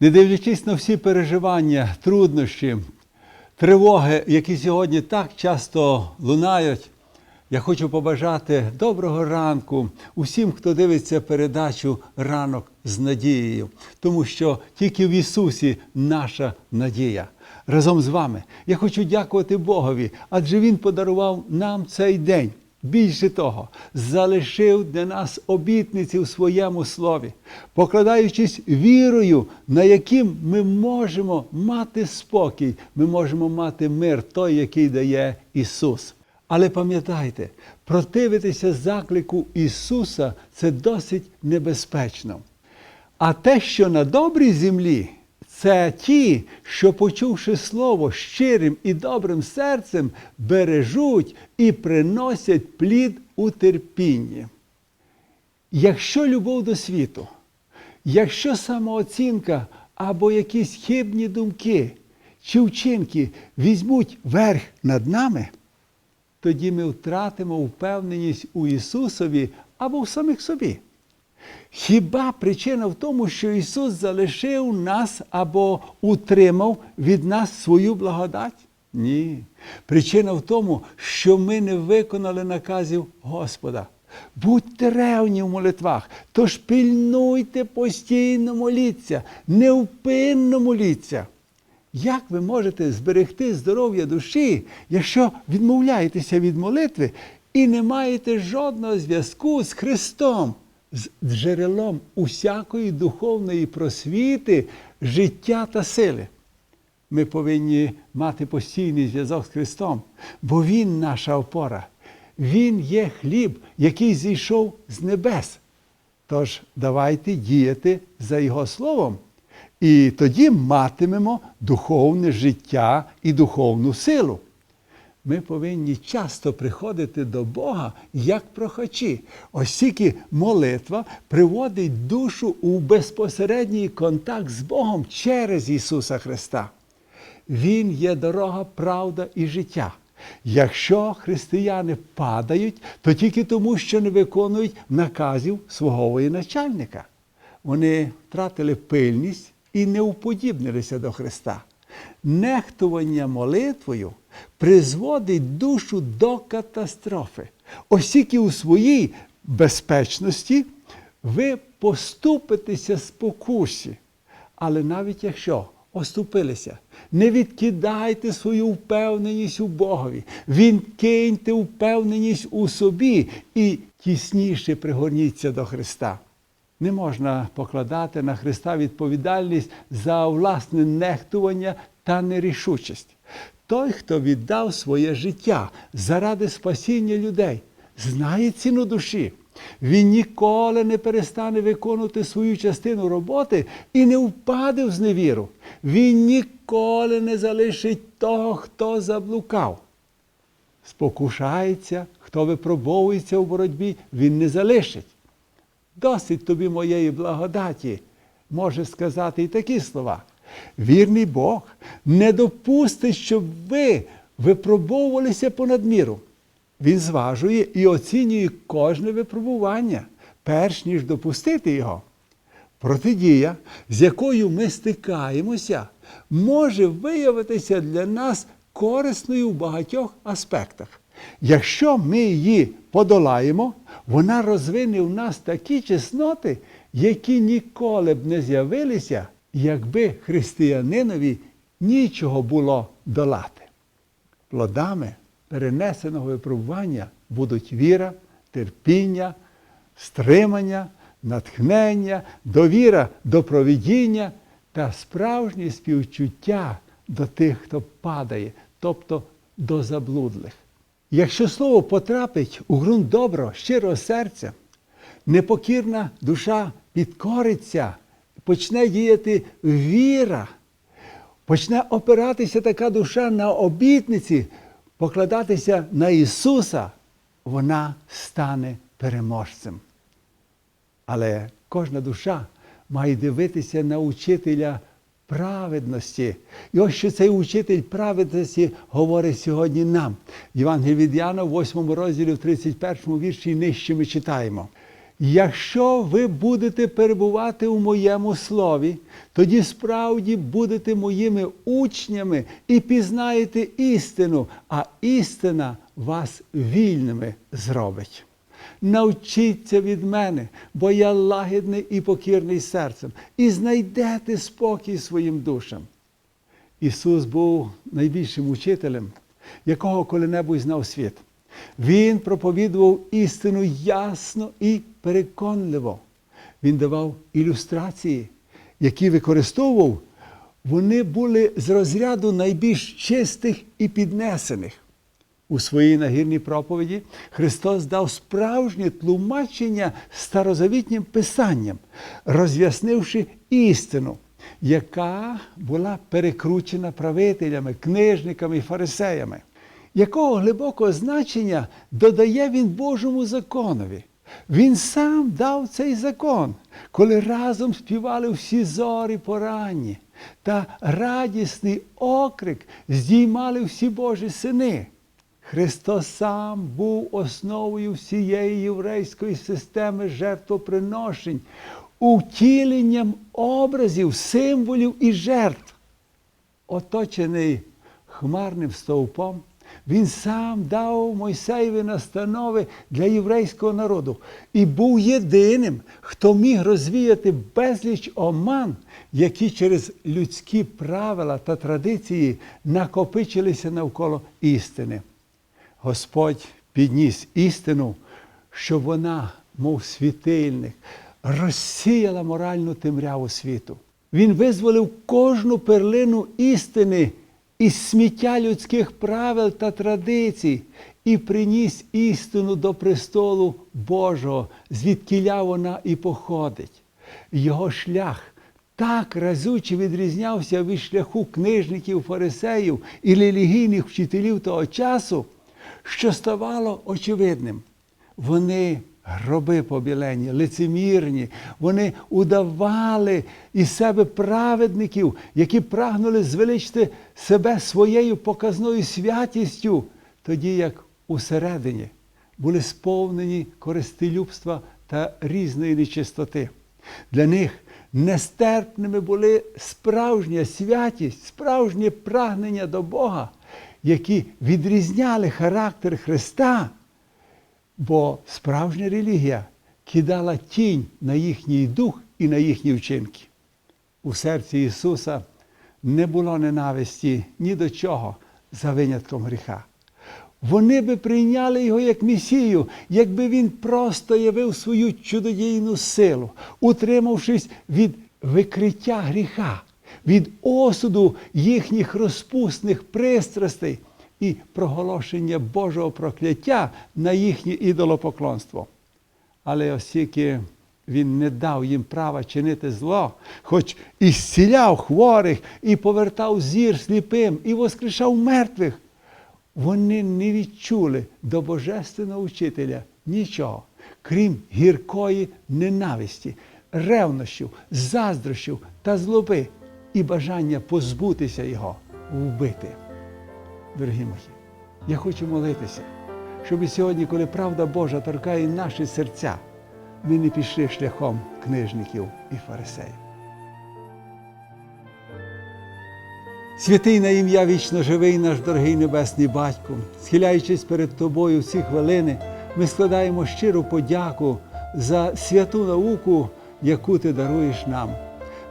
Не дивлячись на всі переживання, труднощі, тривоги, які сьогодні так часто лунають, я хочу побажати доброго ранку усім, хто дивиться передачу Ранок з надією, тому що тільки в Ісусі наша надія. Разом з вами я хочу дякувати Богові, адже Він подарував нам цей день. Більше того, залишив для нас обітниці в своєму слові, покладаючись вірою, на яким ми можемо мати спокій, ми можемо мати мир, той, який дає Ісус. Але пам'ятайте, противитися заклику Ісуса це досить небезпечно. А те, що на добрій землі, це ті, що, почувши слово щирим і добрим серцем, бережуть і приносять плід у терпінні. Якщо любов до світу, якщо самооцінка або якісь хибні думки чи вчинки візьмуть верх над нами, тоді ми втратимо впевненість у Ісусові або в самих собі. Хіба причина в тому, що Ісус залишив нас або утримав від нас свою благодать? Ні. Причина в тому, що ми не виконали наказів Господа. Будьте ревні в молитвах, тож пильнуйте постійно моліться, невпинно моліться. Як ви можете зберегти здоров'я душі, якщо відмовляєтеся від молитви і не маєте жодного зв'язку з Христом, джерелом усякої духовної просвіти, життя та сили? Ми повинні мати постійний зв'язок з Христом, бо Він наша опора. Він є хліб, який зійшов з небес. Тож давайте діяти за Його словом. І тоді матимемо духовне життя і духовну силу. Ми повинні часто приходити до Бога як прохачі, оскільки молитва приводить душу у безпосередній контакт з Богом через Ісуса Христа. Він є дорога, правда і життя. Якщо християни падають, то тільки тому, що не виконують наказів свого воєначальника. Вони втратили пильність і не уподібнилися до Христа. Нехтування молитвою призводить душу до катастрофи, оскільки у своїй безпечності ви поступитеся спокусі. Але навіть якщо оступилися, не відкидайте свою впевненість у Богові, відкиньте впевненість у собі і тісніше пригорніться до Христа. Не можна покладати на Христа відповідальність за власне нехтування та нерішучість. Той, хто віддав своє життя заради спасіння людей, знає ціну душі. Він ніколи не перестане виконувати свою частину роботи і не впаде в зневіру. Він ніколи не залишить того, хто заблукав. Спокушається, хто випробовується у боротьбі, він не залишить. Досить тобі моєї благодаті, може сказати і такі слова. Вірний Бог не допустить, щоб ви випробовувалися понад міру. Він зважує і оцінює кожне випробування, перш ніж допустити його. Протидія, з якою ми стикаємося, може виявитися для нас корисною в багатьох аспектах. Якщо ми її подолаємо, вона розвине в нас такі чесноти, які ніколи б не з'явилися, якби християнинові нічого було долати. Плодами перенесеного випробування будуть віра, терпіння, стримання, натхнення, довіра до провідіння та справжнє співчуття до тих, хто падає, тобто до заблудлих. Якщо слово потрапить у ґрунт доброго, щирого серця, непокірна душа підкориться, почне діяти віра, почне опиратися така душа на обітниці, покладатися на Ісуса, вона стане переможцем. Але кожна душа має дивитися на учителя праведності. І ось що цей учитель праведності говорить сьогодні нам. Євангелій від Яна, в 8 розділі, в 31 вірші нижче ми читаємо. Якщо ви будете перебувати у моєму слові, тоді справді будете моїми учнями і пізнаєте істину, а істина вас вільними зробить. Навчіться від мене, бо я лагідний і покірний серцем, і знайдете спокій своїм душам. Ісус був найбільшим учителем, якого коли-небудь знав світ. Він проповідував істину ясно і переконливо. Він давав ілюстрації, які використовував, вони були з розряду найбільш чистих і піднесених. У своїй нагірній проповіді Христос дав справжнє тлумачення старозавітнім писанням, роз'яснивши істину, яка була перекручена правителями, книжниками і фарисеями. Якого глибокого значення додає він Божому законові? Він сам дав цей закон, коли разом співали всі зорі поранні, та радісний окрик здіймали всі Божі сини. Христос сам був основою всієї єврейської системи жертвоприношень, утіленням образів, символів і жертв. Оточений хмарним стовпом, він сам дав Мойсеєві настанови для єврейського народу і був єдиним, хто міг розвіяти безліч оман, які через людські правила та традиції накопичилися навколо істини. Господь підніс істину, щоб вона, мов світильник, розсіяла моральну темряву світу. Він визволив кожну перлину істини із сміття людських правил та традицій і приніс істину до престолу Божого, звідкіля вона і походить. Його шлях так разюче відрізнявся від шляху книжників, фарисеїв і релігійних вчителів того часу, що ставало очевидним. Вони гроби побілені, лицемірні, вони удавали із себе праведників, які прагнули звеличити себе своєю показною святістю, тоді як усередині були сповнені користелюбства та різної нечистоти. Для них нестерпними були справжня святість, справжнє прагнення до Бога, які відрізняли характер Христа. Бо справжня релігія кидала тінь на їхній дух і на їхні вчинки. У серці Ісуса не було ненависті ні до чого за винятком гріха. Вони би прийняли його як Месію, якби він просто явив свою чудодійну силу, утримавшись від викриття гріха, від осуду їхніх розпусних пристрастей і проголошення Божого прокляття на їхнє ідолопоклонство. Але оскільки він не дав їм права чинити зло, хоч і зціляв хворих, і повертав зір сліпим, і воскрешав мертвих, вони не відчули до Божественного учителя нічого, крім гіркої ненависті, ревнощів, заздрощів та злоби і бажання позбутися його, вбити. Дорогі мої, я хочу молитися, щоб сьогодні, коли правда Божа торкає наші серця, ми не пішли шляхом книжників і фарисеїв. Святий на ім'я вічно живий наш дорогий Небесний Батько, схиляючись перед Тобою в ці хвилини, ми складаємо щиру подяку за святу науку, яку Ти даруєш нам.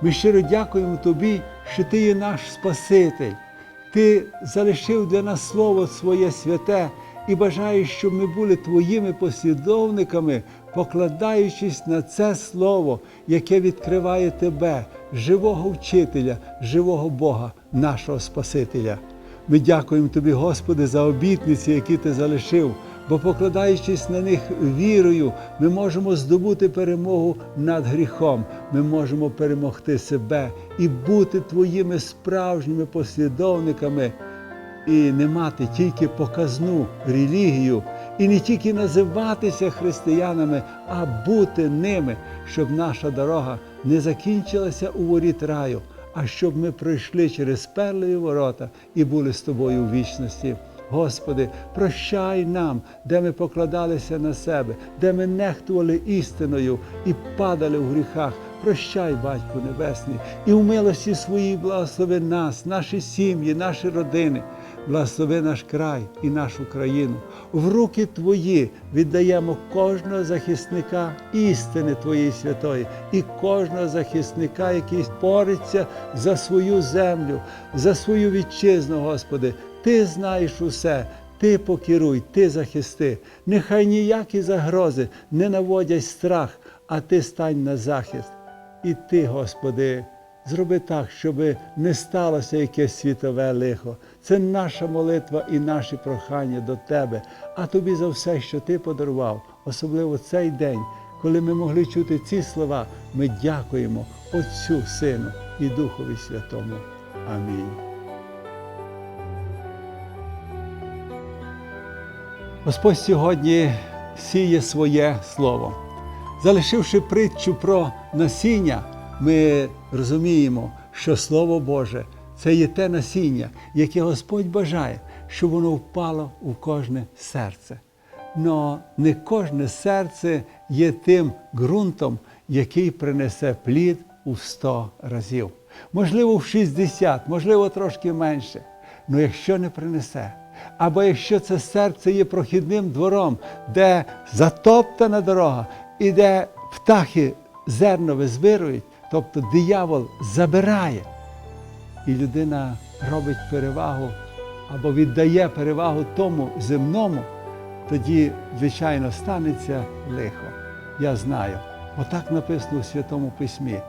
Ми щиро дякуємо Тобі, що Ти є наш Спаситель. Ти залишив для нас Слово Своє святе і бажаєш, щоб ми були Твоїми послідовниками, покладаючись на це Слово, яке відкриває Тебе, живого вчителя, живого Бога, нашого Спасителя. Ми дякуємо Тобі, Господи, за обітниці, які Ти залишив, бо, покладаючись на них вірою, ми можемо здобути перемогу над гріхом, ми можемо перемогти себе і бути Твоїми справжніми послідовниками, і не мати тільки показну релігію, і не тільки називатися християнами, а бути ними, щоб наша дорога не закінчилася у воріт раю, а щоб ми пройшли через перливі ворота і були з тобою у вічності. Господи, прощай нам, де ми покладалися на себе, де ми нехтували істиною і падали в гріхах. Прощай, Батьку Небесний, і в милості своїй благослови нас, наші сім'ї, наші родини. Благослови наш край і нашу країну. В руки Твої віддаємо кожного захисника істини Твоєї святої і кожного захисника, який бореться за свою землю, за свою вітчизну, Господи. Ти знаєш усе. Ти покеруй, ти захисти. Нехай ніякі загрози не наводять страх, а ти стань на захист. І ти, Господи, зроби так, щоб не сталося якесь світове лихо. Це наша молитва і наші прохання до Тебе, а тобі за все, що ти подарував, особливо цей день, коли ми могли чути ці слова, ми дякуємо Отцю, Сину і Духові Святому. Амінь. Господь сьогодні сіє своє слово. Залишивши притчу про насіння, ми розуміємо, що Слово Боже це є те насіння, яке Господь бажає, щоб воно впало у кожне серце. Но не кожне серце є тим ґрунтом, який принесе плід у 100 разів. Можливо, в 60, можливо, трошки менше. Але якщо не принесе, або якщо це серце є прохідним двором, де затоптана дорога і де птахи зерно визбирують, тобто диявол забирає, і людина робить перевагу або віддає перевагу тому земному, тоді, звичайно, станеться лихо. Я знаю. Отак написано у Святому Письмі.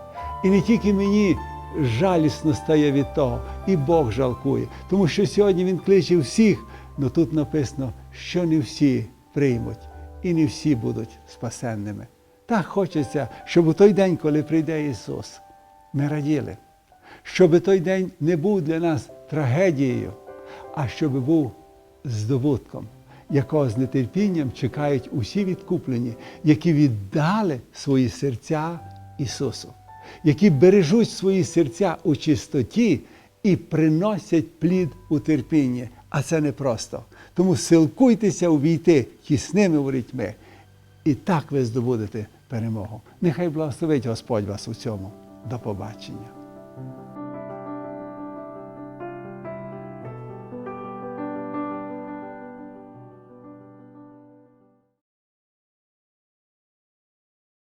І не тільки мені жалісно стає від того, і Бог жалкує. Тому що сьогодні Він кличе всіх, але тут написано, що не всі приймуть і не всі будуть спасенними. Так хочеться, щоб у той день, коли прийде Ісус, ми раділи, щоб той день не був для нас трагедією, а щоб був здобутком, якого з нетерпінням чекають усі відкуплені, які віддали свої серця Ісусу, які бережуть свої серця у чистоті і приносять плід у терпінні. А це непросто. Тому силкуйтеся увійти тісними ворітьми. І так ви здобудете перемогу. Нехай благословить Господь вас у цьому. До побачення.